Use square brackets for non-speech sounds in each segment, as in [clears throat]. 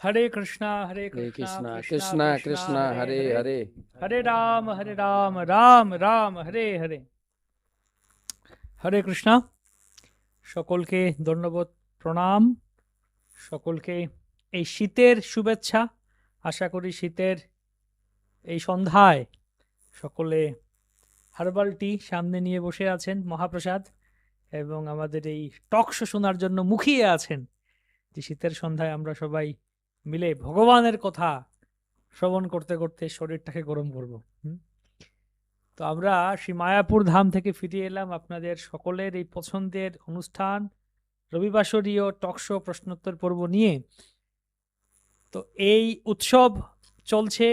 হরে কৃষ্ণ হরে কৃষ্ণ কৃষ্ণ কৃষ্ণ হরে হরে হরে রাম হরে রাম রাম রাম হরে হরে হরে কৃষ্ণ সকলকে ধন্যবাদ প্রণাম। সকলকে এই শীতের শুভেচ্ছা। আশা করি শীতের এই সন্ধ্যায় সকলে হার্বাল টি সামনে নিয়ে বসে আছেন মহাপ্রসাদ এবং আমাদের এই টক শো শোনার জন্য মুখিয়ে আছেন। যে শীতের সন্ধ্যায় আমরা সবাই মিলে ভগবানের কথা শ্রবণ করতে করতে শরীরটাকে গরম করব? তো আমরা শ্রী মায়াপুর ধাম থেকে ফিরে এলাম আপনাদের সকলের এই পছন্দের অনুষ্ঠান, রবিবাসরীয় টকশো প্রশ্নোত্তর পর্ব নিয়ে। তো এই উৎসব চলছে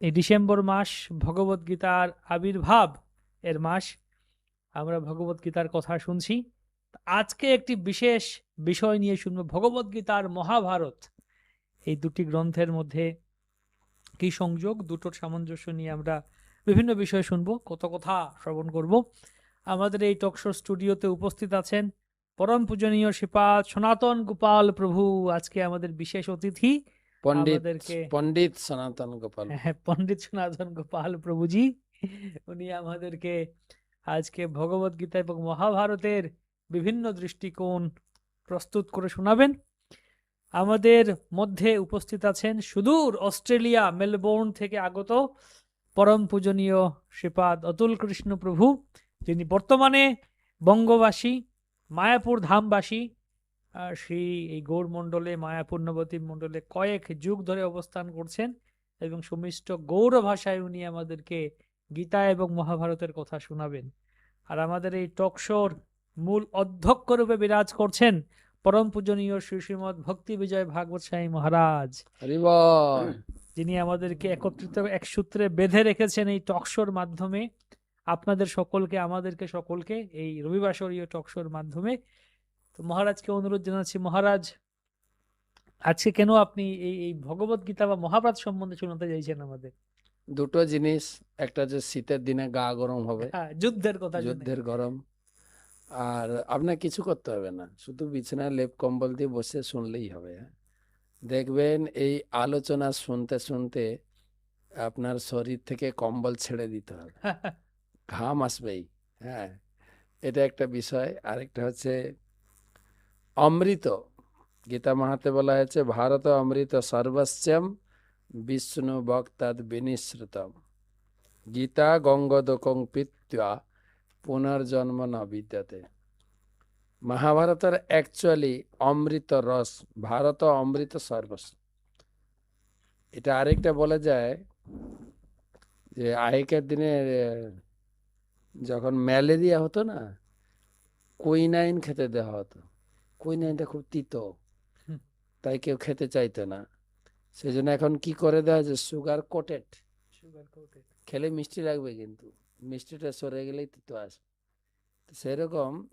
এই ডিসেম্বর মাস, ভগবদ্গীতার আবির্ভাব এর মাস। আমরা ভগবদ্গীতার কথা শুনছি। আজকে একটি বিশেষ বিষয় নিয়ে শুনব। ভগবত গীতার মহাভারত। এই দুটি গ্রন্থের মধ্যে কি সংযোগ? দুটোর সামঞ্জস্য নিয়ে আমরা বিভিন্ন বিষয় শুনব কত কথা শ্রবণ করব। আমাদের এই টকশো স্টুডিওতে উপস্থিত আছেন পরম পূজনীয় শ্রীপাদ সনাতন গোপাল প্রভু আজকে আমাদের বিশেষ অতিথি। পণ্ডিত সনাতন গোপাল। হ্যাঁ পণ্ডিত সনাতন গোপাল প্রভুজি উনি আমাদেরকে আজকে ভগবত গীতা এবং মহাভারতের বিভিন্ন দৃষ্টিকোণ প্রস্তুত করে শোনাবেন। আমাদের মধ্যে উপস্থিত আছেন সুদূর অস্ট্রেলিয়া, মেলবোর্ন থেকে আগত পরম পূজনীয় শ্রীপাদ অতুল কৃষ্ণ প্রভু, যিনি বর্তমানে বঙ্গবাসী, মায়াপুর ধামবাসী শ্রী এই গৌর মণ্ডলে, মায়াপুর নবদ্বীপ মণ্ডলে কয়েক যুগ ধরে অবস্থান করছেন এবং সুমিষ্ট গৌর ভাষায় উনি আমাদেরকে গীতা এবং মহাভারতের কথা শোনাবেন। আর আমাদের এই টক শোর মূল অধ্যক্ষ রূপে বিরাজ করছেন পরম পূজনীয় শ্রী শ্রীমদ ভক্তি বিজয় ভাগবত সাই মহারাজ। যিনি আমাদেরকে একত্রিত এক সূত্রে বেঁধে রেখেছেন এই টকশোর মাধ্যমে। আপনাদের সকলকে আমাদেরকে সকলকে এই রবিবাসরীয় টকশোর মাধ্যমে। তো মহারাজকে অনুরোধ জানাচ্ছি মহারাজ আজকে কেন আপনি এই এই ভগবত গীতা বা মহাভারত সম্বন্ধে শোনাতে চাইছেন আমাদের? দুটো জিনিস একটা যে শীতের দিনে গা গরম হবে হ্যাঁ যুদ্ধের কথা যুদ্ধের গরম আর আপনার কিছু করতে হবে না। শুধু বিছানায় লেপ কম্বল দিয়ে বসে শুনলেই হবে হ্যাঁ। দেখবেন এই আলোচনা শুনতে শুনতে আপনার শরীর থেকে কম্বল ছেড়ে দিতে হবে। ঘাম আসবেই হ্যাঁ। এটা একটা বিষয়। আরেকটা হচ্ছে অমৃত। গীতা মাহাতে বলা হয়েছে, ভারত অমৃত সর্বস্বম বিষ্ণু ভক্তাদ বিনিশ্রুতম। গীতা গঙ্গদকং পিত্বা পুনর্জন্ম ন বিদ্যাতে মহাভারতের অ্যাকচুয়ালি অমৃত রস ভারত অমৃত সর্বস্ব। এটা আরেকটা বলা যায় যে আগেকার দিনে যখন ম্যালেরিয়া হতো না কুইনাইন খেতে দেওয়া হতো। কুইনাইনটা খুব তিত। তাই কেউ খেতে চাইতো না। সেই জন্য এখন কি করে দেওয়া হয়েছে? সুগার কোটেড খেলে মিষ্টি লাগবে কিন্তু। মিষ্টিটা সরে গেলেই তিতো আসবে তো সেরকম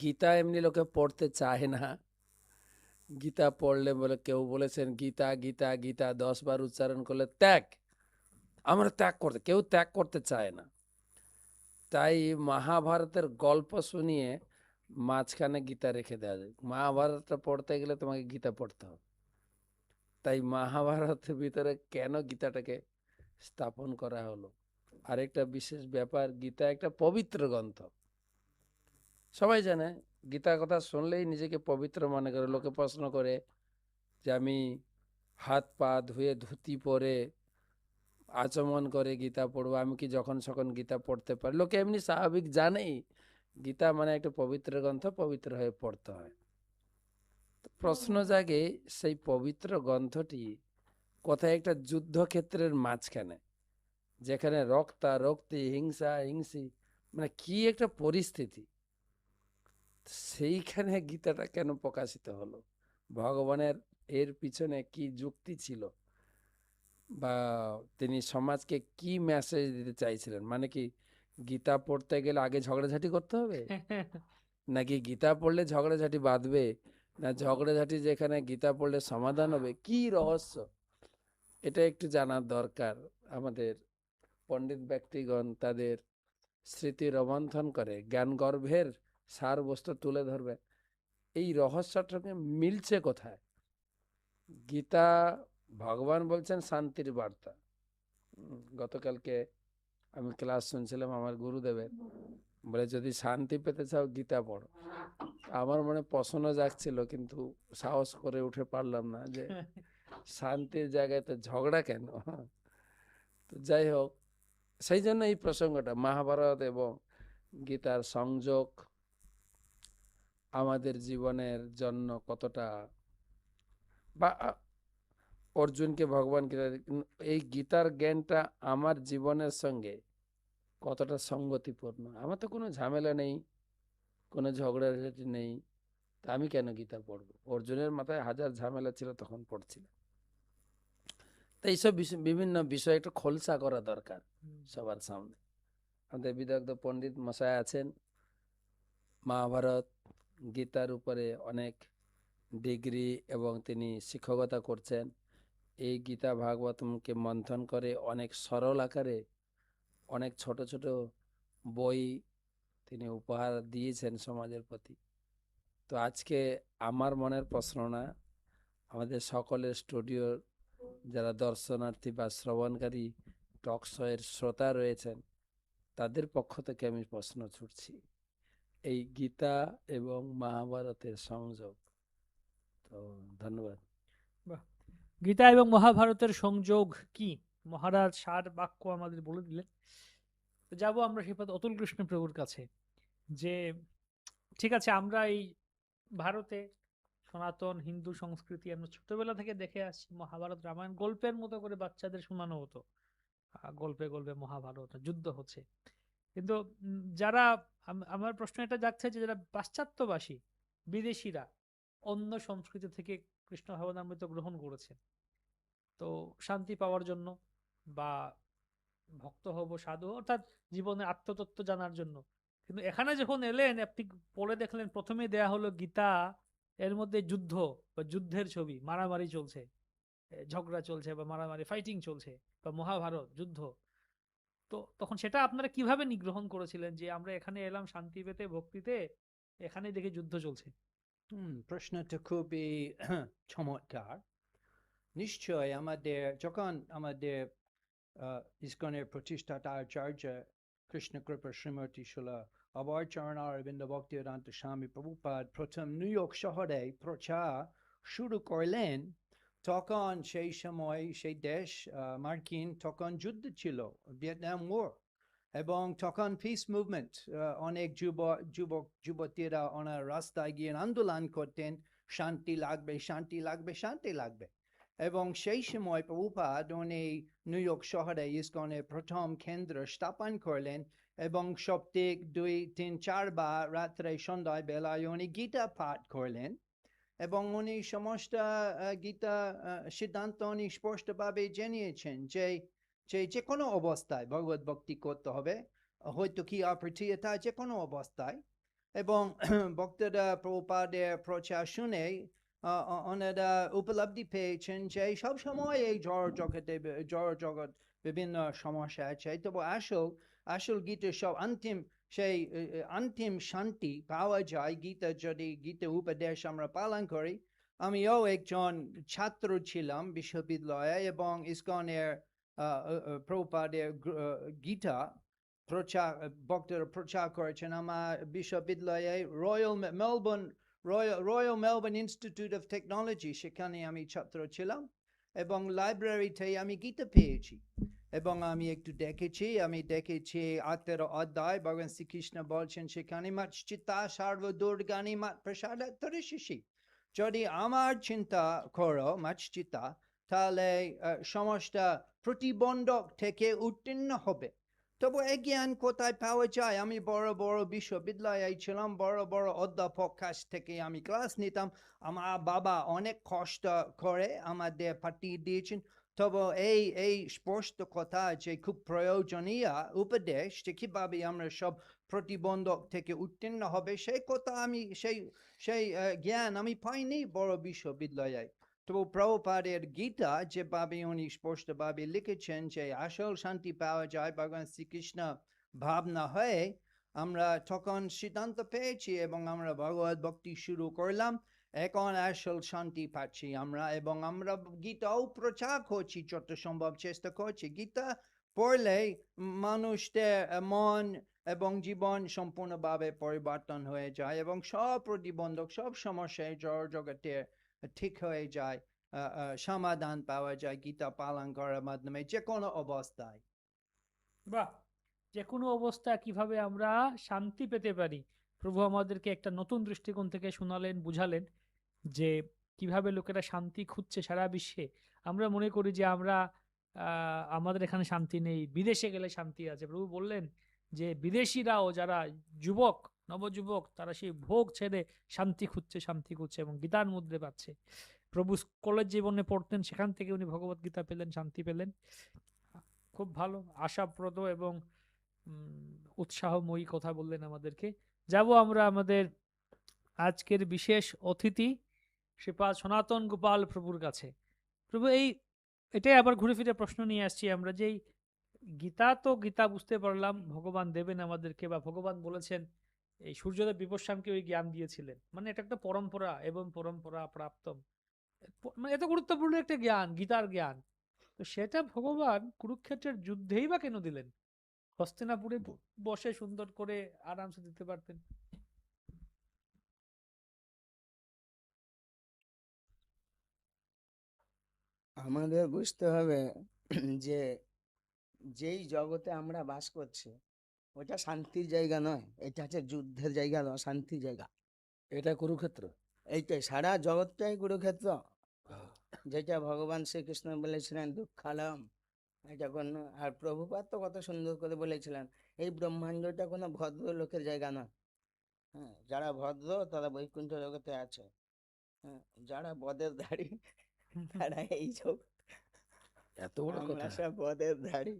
গীতা এমনি লোকে পড়তে চায় না। গীতা পড়লে বলে, কেউ বলেছেন, গীতা গীতা গীতা, দশ বার উচ্চারণ করলে ত্যাগ। আমরা ত্যাগ করতে, কেউ ত্যাগ করতে চায় না। তাই মহাভারতের গল্প শুনিয়ে মাঝখানে গীতা রেখে দেওয়া যায়। মহাভারতটা পড়তে গেলে তোমাকে গীতা পড়তে হবে। তাই মহাভারতের ভিতরে কেন গীতাটাকে স্থাপন করা হলো? আরেকটা বিশেষ ব্যাপার, গীতা একটা পবিত্র গ্রন্থ। সবাই জানে গীতা কথা শুনলেই নিজেকে পবিত্র মনে করে, লোকে প্রশ্ন করে যে আমি হাত পা ধুয়ে ধুতি পরে আচমন করে গীতা পড়ব, আমি কি যখন সখন গীতা পড়তে পারি? লোকে এমনি স্বাভাবিক জানেই, গীতা মানে একটা পবিত্র গ্রন্থ, পবিত্র হয়ে পড়তে হয়। প্রশ্ন জাগে, সেই পবিত্র গ্রন্থটি কোথায় একটা যুদ্ধক্ষেত্রের মাঝখানে? যেখানে রক্তা রক্তি হিংসা, হিংসি মানে কি একটা পরিস্থিতি। সেইখানে গীতাটা কেন প্রকাশিত হলো? ভগবানের এর পিছনে কি যুক্তি ছিল? বা তিনি সমাজকে কি মেসেজ দিতে চাইছিলেন? মানে কি গীতা পড়তে গেলে আগে ঝগড়াঝাটি করতে হবে? নাকি গীতা পড়লে ঝগড়াঝাটি বাঁধবে? না ঝগড়াঝাটি যেখানে গীতা পড়লে সমাধান হবে? কি রহস্য? এটা একটু জানার দরকার আমাদের পণ্ডিত ব্যক্তিগণ তাদের স্মৃতি রোমন্থন করে জ্ঞান গর্ভের সার বস্তু তুলে ধরবে। এই রহস্যটাকে মিলছে কোথায়? গীতা ভগবান বলছেন শান্তির বার্তা। গতকালকে আমি ক্লাস শুনছিলাম আমার গুরুদেবের। বলে যদি শান্তি পেতে চাও গীতা পড়ো। আমার মনে প্রশ্ন জাগছিল কিন্তু সাহস করে উঠে পারলাম না যে [laughs] শান্তির জায়গায় তো ঝগড়া কেন? তো যাই হোক সেই জন্য এই প্রসঙ্গটা, মহাভারত এবং গীতার সংযোগ আমাদের জীবনের জন্য কতটা বা অর্জুনকে ভগবান এই গীতার জ্ঞানটা আমার জীবনের সঙ্গে কতটা সঙ্গতিপূর্ণ? আমার তো কোনো ঝামেলা নেই, কোনো ঝগড়াঝাটি নেই। তা আমি কেন গীতা পড়ব? অর্জুনের মাথায় হাজার ঝামেলা ছিল, তখন পড়ছিলাম। তো এইসব বিভিন্ন বিষয় একটু খোলসা করা দরকার সবার সামনে। আমাদের বিদগ্ধ পণ্ডিত মশাই আছেন। মহাভারত গীতার উপরে অনেক ডিগ্রি এবং তিনি শিক্ষকতা করছেন। এই গীতা ভাগবতমকে মন্থন করে অনেক সরল আকারে অনেক ছোট ছোট বই তিনি উপহার দিয়েছেন সমাজের প্রতি। তো আজকে আমার মনের প্রশ্ন না আমাদের সকলের স্টুডিওর যারা দর্শনার্থী বা শ্রবণকারী টক শোয়ের শ্রোতা রয়েছেন, তাদের পক্ষ থেকে আমি প্রশ্ন ছুটছি। এই গীতা এবং মহাভারতের সংযোগ। তো ধন্যবাদ। গীতা এবং মহাভারতের সংযোগ কি? মহারাজ সার বাক্য আমাদের বলে দিলেন। তো যাব আমরা সেপাত অতুল কৃষ্ণ প্রভুর কাছে যে, ঠিক আছে, আমরা এই ভারতে সনাতন, হিন্দু সংস্কৃতি আমরা ছোটবেলা থেকে দেখে আসছি, মহাভারত রামায়ণ গল্পের মতো করে বাচ্চাদের শোনানো হতো। গল্পে গল্পে মহাভারত, যুদ্ধ হচ্ছে। কিন্তু যারা আমার প্রশ্ন এটা যাচ্ছে যে যারা পাশ্চাত্যবাসী, বিদেশিরা অন্য সংস্কৃতি থেকে কৃষ্ণ ভাবনামৃত গ্রহণ করেছে তো শান্তি পাওয়ার জন্য বা ভক্ত হব, সাধু, অর্থাৎ জীবনের আত্মতত্ত্ব জানার জন্য। কিন্তু এখানে যখন এলেন, আপনি পড়ে দেখলেন প্রথমে দেয়া হলো গীতা এর মধ্যে যুদ্ধ বা যুদ্ধের ছবি, মারামারি চলছে ঝগড়া চলছে বা মারামারি ফাইটিং চলছে বা মহাভারত, যুদ্ধ। তো তখন সেটা আপনারা কীভাবে নিগ্রহণ করেছিলেন যে আমরা এখানে এলাম শান্তি পেতে, ভক্তিতে এখানে দেখে যুদ্ধ চলছে? প্রশ্নটা খুবই [clears throat] চমৎকার। নিশ্চয় আমাদের, যখন আমাদের ইস্কনের প্রতিষ্ঠাতা আচার্য কৃষ্ণ কৃপা শ্রীমতী শিলা আবার চরণ অরবিন্দ ভক্তিবেদান্ত স্বামী প্রভুপাদ প্রথম নিউ ইয়র্ক শহরে প্রচার শুরু করলেন তখন সেই সময় সেই দেশ মার্কিন তখন যুদ্ধ ছিল ভিয়েতনাম ওয়ার এবং তখন পিস মুভমেন্ট অনেক যুবক যুবক যুবতীরা ওনার রাস্তায় গিয়ে আন্দোলন করতেন শান্তি লাগবে শান্তি লাগবে শান্তি লাগবে এবং সেই সময় প্রভুপাদ, উনি নিউ ইয়র্ক শহরে ইসকনের প্রথম কেন্দ্র স্থাপন করলেন এবং সপ্তাহে দুই, তিন চারবার রাত্রে সন্ধ্যায় বেলায় উনি গীতা পাঠ করলেন এবং উনি সমস্ত গীতা সিদ্ধান্ত উনি স্পষ্টভাবে জানিয়েছেন যে যে যে কোনো অবস্থায় ভগবত ভক্তি করতে হবে, হয়তো কি অপ্রীতিয়তা যে কোনো অবস্থায় এবং [clears throat] ভক্তরা প্রপাদের প্রচার শুনে আহ, অ- ওনারা উপলব্ধি পেয়েছেন যে সব সময় এই জ্বর জগতে জ্বর জগৎ বিভিন্ন সমস্যা আছে তবু আসল আসল গীতের সব অন্তিম সেই অন্তিম শান্তি পাওয়া যায় গীতা যদি গীতা উপদেশ আমরা পালন করি আমিও একজন ছাত্র ছিলাম বিশ্ববিদ্যালয়ে এবং ইসকনের প্রভুপাদের গ্র- গীতা প্রচার ভক্তরা প্রচার করেছেন আমার বিশ্ববিদ্যালয়ে Royal Melbourne Royal Royal Melbourne Institute of Technology সেখানে আমি ছাত্র ছিলাম এবং লাইব্রেরিতে আমি গীতা পেয়েছি এবং আমি একটু দেখেছি আমি দেখেছি আত্মের অধ্যায় ভগবান শ্রীকৃষ্ণ বলছেন সেখানে মাত চিত্তা সার্বদুর্গানি মাত প্রসাদ তরিশিসি যদি আমার চিন্তা করো মাছ চিন্তা তাহলে সমস্ত প্রতিবন্ধক থেকে উত্তীর্ণ হবে তবু জ্ঞান কোথায় পাওয়া যায় আমি বড় বড় বিশ্ববিদ্যালয়ে ছিলাম বড় বড় অধ্যাপক কাছ থেকে আমি ক্লাস নিতাম আমার বাবা অনেক কষ্ট করে আমাদের পাঠিয়ে দিয়েছেন তবু এই এই স্পষ্ট কথা যে খুব প্রয়োজনীয় উপদেশ যে কীভাবে আমরা সব প্রতিবন্ধক থেকে উত্তীর্ণ হবে সেই কথা আমি সেই সেই জ্ঞান আমি পাইনি বড় বিশ্ববিদ্যালয়ে তবু প্রভুপাদের গীতা যেভাবে উনি স্পষ্টভাবে লিখেছেন যে আসল শান্তি পাওয়া যায় ভগবান শ্রীকৃষ্ণ ভাবনা হয়ে আমরা তখন সিদ্ধান্ত পেয়েছি এবং আমরা ভগবত ভক্তি শুরু করলাম এখন আসল শান্তি পাচ্ছি আমরা এবং আমরা গীতাও প্রচার করছি যত সম্ভব চেষ্টা করছি গীতা পড়লে মানুষদের মন এবং জীবন সম্পূর্ণভাবে পরিবর্তন হয়ে যায় এবং সব প্রতিবন্ধক সব সমস্যায় জড় জগতের ঠিক হয়ে যায় সমাধান পাওয়া যায় গীতা পালন করার মাধ্যমে যে কোনো অবস্থায়। বাহ যে কোনো অবস্থা কীভাবে আমরা শান্তি পেতে পারি? প্রভু আমাদেরকে একটা নতুন দৃষ্টিকোণ থেকে শোনালেন, বুঝালেন যে কীভাবে লোকেরা শান্তি খুঁজছে সারা বিশ্বে। আমরা মনে করি যে আমরা আমাদের এখানে শান্তি নেই, বিদেশে গেলে শান্তি আছে। প্রভু বললেন যে বিদেশিরাও যারা যুবক নবযুবক তারা সেই ভোগ ছেড়ে শান্তি খুঁজছে শান্তি খুঁজছে এবং গীতার মধ্যে পাচ্ছে। প্রভু কলেজ জীবনে পড়তেন, সেখান থেকে উনি ভগবত গীতা পেলেন, শান্তি পেলেন। খুব ভালো, আশাপ্রদ এবং উৎসাহময়ী কথা বললেন আমাদেরকে। যাব আমরা আমাদের আজকের বিশেষ অতিথি শ্রীপাদ সনাতন গোপাল প্রভুর কাছে। প্রভু, এই, এটাই আবার ঘুরে ফিরে প্রশ্ন নিয়ে আসছি আমরা যে এই গীতা তো গীতা বুঝতে পারলাম, ভগবান দেবেন আমাদেরকে বা ভগবান বলেছেন এই সূর্যদেব বিপশ্যামকে ওই জ্ঞান দিয়েছিলেন। মানে এটা একটা পরম্পরা এবং পরম্পরা প্রাপ্তম। মানে এত গুরুত্বপূর্ণ একটা জ্ঞান গীতার জ্ঞান। তো সেটা ভগবান কুরুক্ষেত্রের যুদ্ধেই বা কেন দিলেন? হস্তিনাপুরে বসে সুন্দর করে আরামসে দিতে পারতেন। আমাদের বুঝতে হবে যে যেই জগতে আমরা বাস করছি ওটা শান্তির জায়গা নয় এটা হচ্ছে যুদ্ধের জায়গা অশান্তির জায়গা। এটা কুরুক্ষেত্র? এইটাই সারা জগৎটাই কুরুক্ষেত্র। যেটা ভগবান শ্রীকৃষ্ণ বলেছিলেন দুঃখালম। এটা কোনো আর প্রভুপাত তো কত সুন্দর করে বলেছিলেন এই ব্রহ্মাণ্ডটা কোনো ভদ্র লোকের জায়গা নয়। হ্যাঁ যারা ভদ্র তারা বৈকুণ্ঠ জগতে আছে। হ্যাঁ যারা বদের ধারী [laughs] তারা এই সব এত বড় কথা। সব ধারী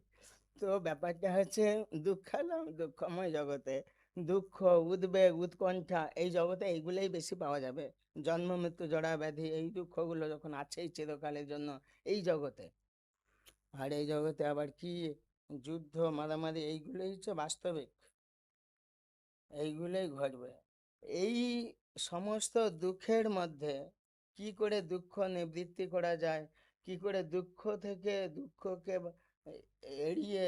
তো ব্যাপারটা হচ্ছে দুঃখালম দুঃখময় জগতে। দুঃখ, উদ্বেগ, উৎকণ্ঠা এই জগতে এইগুলোই বেশি পাওয়া যাবে। জন্ম, মৃত্যু জড়া ব্যাধি এই দুঃখগুলো যখন আছেই চিরকালের জন্য এই জগতে। আর এই জগতে আবার কি? যুদ্ধ, মারামারি এইগুলোই হচ্ছে বাস্তবিক। এইগুলোই ঘটবে। এই সমস্ত দুঃখের মধ্যে কি করে দুঃখ নিবৃত্তি করা যায়? কি করে দুঃখ থেকে দুঃখকে এড়িয়ে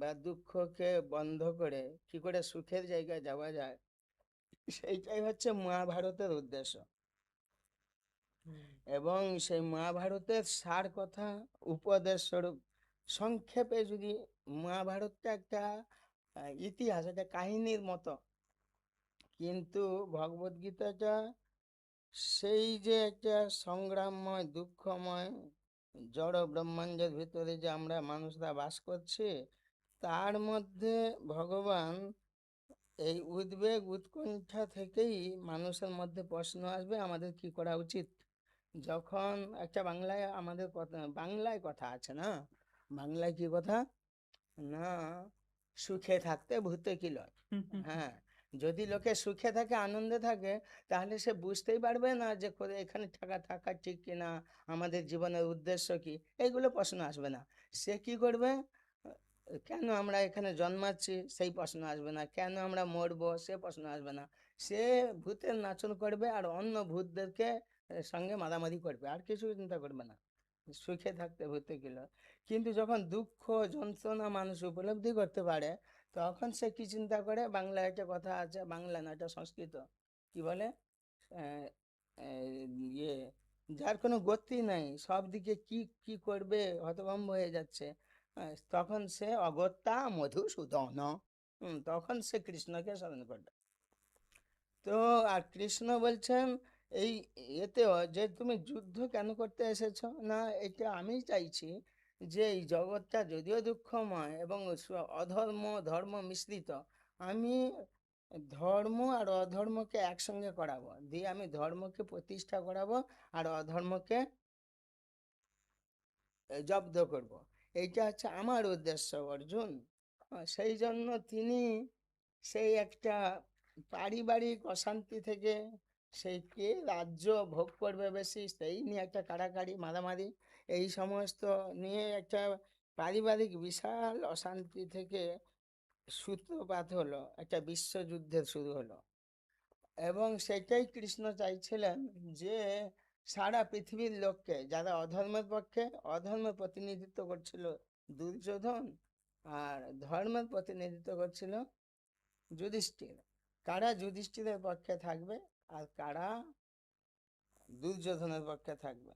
বা দুঃখকে বন্ধ করে কি করে সুখের জায়গায় যাওয়া যায় সেইটাই হচ্ছে মহাভারতের উদ্দেশ্য। এবং সেই মহাভারতের সার কথা উপদেশ স্বরূপ সংক্ষেপে যদি মহাভারতটা একটা ইতিহাস একটা কাহিনীর মতো কিন্তু ভগবদ্গীতাটা সেই যে একটা সংগ্রামময় দুঃখময় জড় ব্রহ্মাণ্ডের ভিতরে যে আমরা মানুষরা বাস করছি তার মধ্যে ভগবান এই উদ্বেগ উৎকণ্ঠা থেকেই মানুষের মধ্যে প্রশ্ন আসবে আমাদের কি করা উচিত? যখন একটা বাংলায় আমাদের কথা বাংলায় কথা আছে না? বাংলায় কি কথা? না সুখে থাকতে ভূতে কি লয়? [laughs] হ্যাঁ যদি লোকে সুখে থাকে, আনন্দে থাকে, তাহলে সে বুঝতেই পারবে না যে এখানে থাকা থাকা ঠিক কিনা, আমাদের জীবনের উদ্দেশ্য কি এইগুলো প্রশ্ন আসবে না। সে কি করবে? কেন আমরা এখানে জন্মাচ্ছি, সেই প্রশ্ন আসবে না। কেন আমরা মরবো, সে প্রশ্ন আসবে না। সে ভূতের নাচন করবে আর অন্য ভূতদেরকে সঙ্গে মারামারি করবে, আর কিছু চিন্তা করবে না। সুখে থাকতে ভূতে গেল। কিন্তু যখন দুঃখ, যন্ত্রণা মানুষ উপলব্ধি করতে পারে, তখন সে কি চিন্তা করে? বাংলায় একটা কথা আছে, বাংলা না, এটা সংস্কৃত। কি বলে? ইয়ে যার কোনো গতি নাই, সব দিকে কি কি করবে, হতভম্ব হয়ে যাচ্ছে তখন সে অগত্যা মধুসূদন। তখন সে কৃষ্ণকে স্মরণ করবে। তো, আর কৃষ্ণ বলছেন এই এতেও যে তুমি যুদ্ধ কেন করতে এসেছ? না, এটা আমি চাইছি যে এই জগৎটা যদিও দুঃখময় এবং অধর্ম, ধর্ম মিশ্রিত, আমি ধর্ম আর অধর্মকে একসঙ্গে করাবো। দিয়ে আমি ধর্মকে প্রতিষ্ঠা করাবো আর অধর্মকে জব্দ করব। এইটা হচ্ছে আমার উদ্দেশ্য, অর্জুন। সেই জন্য তিনি সেই একটা পারিবারিক অশান্তি থেকে সেই কে রাজ্য ভোগ করবে বেশি? সেই নিয়ে একটা কাড়াকাড়ি, মারামারি, এই সমস্ত নিয়ে একটা পারিবারিক বিশাল অশান্তি থেকে সূত্রপাত হলো, একটা বিশ্বযুদ্ধের শুরু হলো। এবং সেটাই কৃষ্ণ চাইছিলেন যে সারা পৃথিবীর লোককে, যারা অধর্মের পক্ষে অধর্মের প্রতিনিধিত্ব করছিল দুর্যোধন আর ধর্মের প্রতিনিধিত্ব করছিল যুধিষ্ঠির। কারা যুধিষ্ঠিরের পক্ষে থাকবে? আর কারা? দুর্যোধনের পক্ষে থাকবে।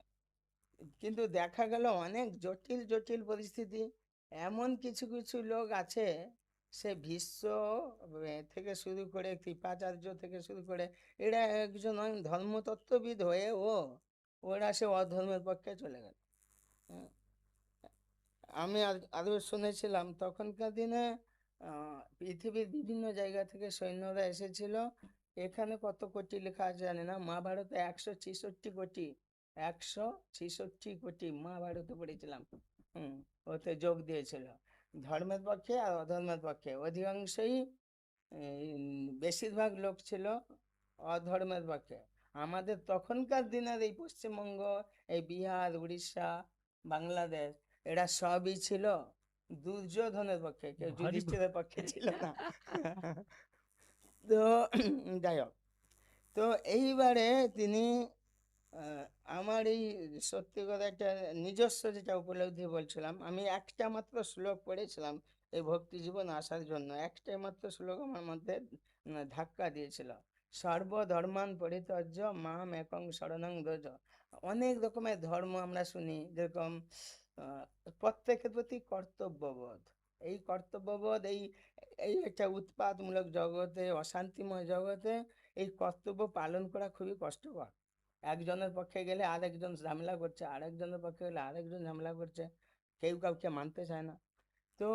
কিন্তু দেখা গেল অনেক জটিল জটিল পরিস্থিতি। এমন কিছু কিছু লোক আছে, সে ভীষ্ম থেকে শুরু করে কৃপাচার্য থেকে শুরু করে, এরা একজন ধর্মতত্ত্ববিদ হয়ে ও, ওরা সে অধর্মের পক্ষে চলে গেল। আমি আর- আরও শুনেছিলাম, তখনকার দিনে পৃথিবীর বিভিন্ন জায়গা থেকে সৈন্যরা এসেছিল এখানে কত কোটি লেখা আছে জানি না? মহাভারতে একশো ছেষট্টি কোটি। একশো ছেষট্টি কোটি মহাভারতে পড়েছিলাম। হুম ওতে যোগ দিয়েছিল। ধর্মের পক্ষে আর অধর্মের পক্ষে। অধিকাংশই বেশিরভাগ লোক ছিল অধর্মের পক্ষে। আমাদের তখনকার দিনের এই পশ্চিমবঙ্গ এই বিহার উড়িষ্যা বাংলাদেশ এরা সবই ছিল দুর্যোধনের পক্ষে। কেউ যুধিষ্ঠিরের পক্ষে ছিল না। [laughs] তো, যাই হোক। তো এইবারে তিনি আমার এই সত্যি কথা একটা নিজস্ব যেটা উপলব্ধি বলছিলাম, আমি একটা মাত্র শ্লোক পড়েছিলাম এই ভক্তি জীবন আসার জন্য। একটাই মাত্র শ্লোক আমার মধ্যে ধাক্কা দিয়েছিল। সর্বধর্মান পরিত্যাজ্য মাম একং শরণং ব্রজ অনেক রকমের ধর্ম আমরা শুনি, যেরকম প্রত্যেকের প্রতি কর্তব্যবোধ। এই কর্তব্যবোধ, এই এই একটা উৎপাতমূলক জগতে, অশান্তিময় জগতে এই কর্তব্য পালন করা খুবই কষ্টকর। একজনের পক্ষে গেলে আরেকজন ঝামেলা করছে, আরেকজনের পক্ষে গেলে আরেকজন ঝামেলা করছে, কেউ কাউকে মানতে চায় না। তো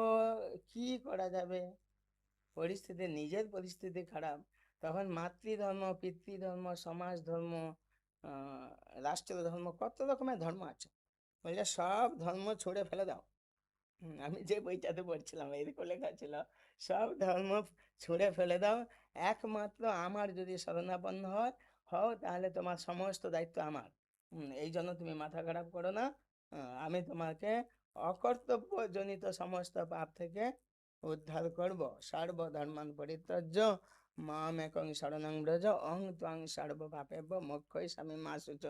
কি করা যাবে? পরিস্থিতি নিজের পরিস্থিতি খারাপ, তখন মাতৃধর্ম, পিতৃধর্ম সমাজ ধর্ম রাষ্ট্র ধর্ম কত রকমের ধর্ম আছে। বলছে সব ধর্ম ছুঁড়ে ফেলে দাও। আমি যে বইটাতে পড়ছিলাম এরকম লেখা ছিল, সব ধর্ম ছুঁড়ে ফেলে দাও, একমাত্র আমার যদি শরণাপন্ন হয় হও তাহলে তোমার সমস্ত দায়িত্ব আমার। এই জন্য তুমি মাথা খারাপ করো না। আমি তোমাকে অকর্তব্যজনিত সমস্ত পাপ থেকে উদ্ধার করব। সর্বধর্মান পরিত্যাজ্য মাম একং শরণং ব্রজ অহং ত্বং সর্ব পাপেব্য মোক্ষই স্বামী মা সুচ।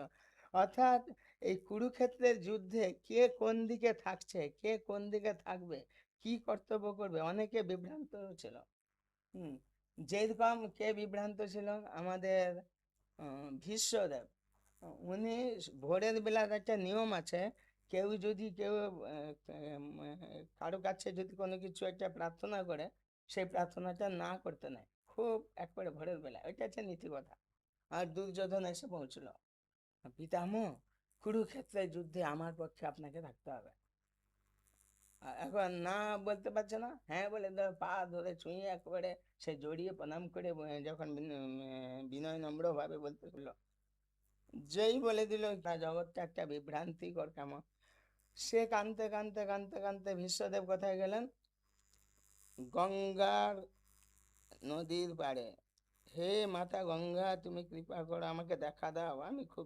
অর্থাৎ এই কুরুক্ষেত্রের যুদ্ধে কে কোন দিকে থাকছে, কে কোন দিকে থাকবে, কি কর্তব্য করবে, অনেকে বিভ্রান্ত ছিল। হুম, যেরকম কে বিভ্রান্ত ছিল আমাদের ভীষ্মদেব। উনি ভোরের বেলার একটা নিয়ম আছে, কেউ যদি কেউ কারও কাছে যদি কোনো কিছু একটা প্রার্থনা করে, সেই প্রার্থনাটা না করতে নেয়। খুব একবারে ভোরের বেলা ওইটা হচ্ছে নীতি কথা। আর দুর্যোধন এসে পৌঁছলো। পিতামহ, কুরুক্ষেত্রের যুদ্ধে আমার পক্ষে আপনাকে থাকতে হবে। এখন না বলতে পারছে না? হ্যাঁ বলে পা ধরে ছুঁয়ে একবারে সে জড়িয়ে প্রণাম করে যখন বিনয় নম্র ভাবে বলতেছিল যেই বলে দিল না জগৎটা একটা বিভ্রান্তিকর কেমন। সে কানতে কানতে কানতে কানতে ভীষ্মদেব কোথায় গেলেন? গঙ্গার নদীর পাড়ে। হে মাতা গঙ্গা, তুমি কৃপা করো, আমাকে দেখা দাও, আমি খুব